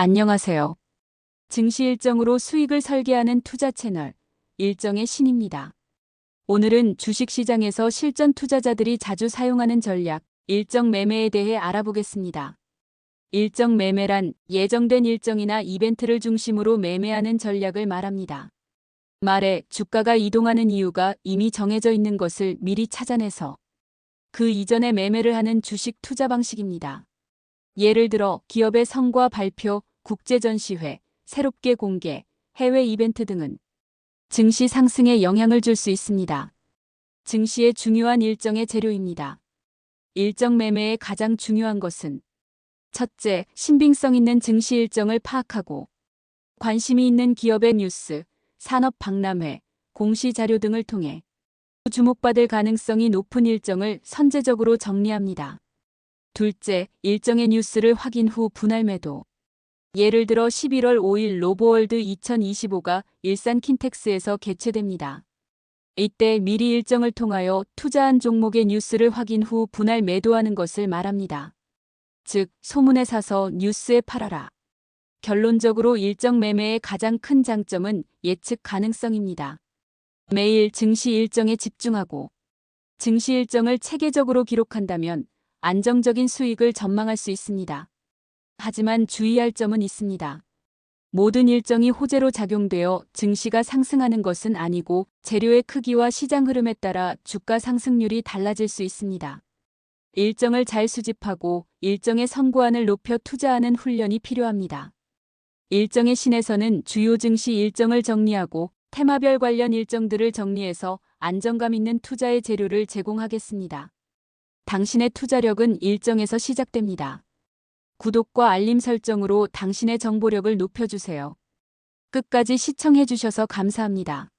안녕하세요. 증시 일정으로 수익을 설계하는 투자 채널 일정의 신입니다. 오늘은 주식시장에서 실전 투자자들이 자주 사용하는 전략 일정 매매에 대해 알아보겠습니다. 일정 매매란 예정된 일정이나 이벤트를 중심으로 매매하는 전략을 말합니다. 말에 주가가 이동하는 이유가 이미 정해져 있는 것을 미리 찾아내서 그 이전에 매매를 하는 주식 투자 방식입니다. 예를 들어 기업의 성과 발표, 국제전시회, 새롭게 공개, 해외 이벤트 등은 증시 상승에 영향을 줄 수 있습니다. 증시의 중요한 일정의 재료입니다. 일정 매매의 가장 중요한 것은 첫째, 신빙성 있는 증시 일정을 파악하고 관심이 있는 기업의 뉴스, 산업 박람회, 공시 자료 등을 통해 주목받을 가능성이 높은 일정을 선제적으로 정리합니다. 둘째, 일정의 뉴스를 확인 후 분할 매도. 예를 들어 11월 5일 로보월드 2025가 일산 킨텍스에서 개최됩니다. 이때 미리 일정을 통하여 투자한 종목의 뉴스를 확인 후 분할 매도하는 것을 말합니다. 즉, 소문에 사서 뉴스에 팔아라. 결론적으로 일정 매매의 가장 큰 장점은 예측 가능성입니다. 매일 증시 일정에 집중하고 증시 일정을 체계적으로 기록한다면 안정적인 수익을 전망할 수 있습니다. 하지만 주의할 점은 있습니다. 모든 일정이 호재로 작용되어 증시가 상승하는 것은 아니고 재료의 크기와 시장 흐름에 따라 주가 상승률이 달라질 수 있습니다. 일정을 잘 수집하고 일정의 선구안을 높여 투자하는 훈련이 필요합니다. 일정의 신에서는 주요 증시 일정을 정리하고 테마별 관련 일정들을 정리해서 안정감 있는 투자의 재료를 제공하겠습니다. 당신의 투자력은 일정에서 시작됩니다. 구독과 알림 설정으로 당신의 정보력을 높여주세요. 끝까지 시청해주셔서 감사합니다.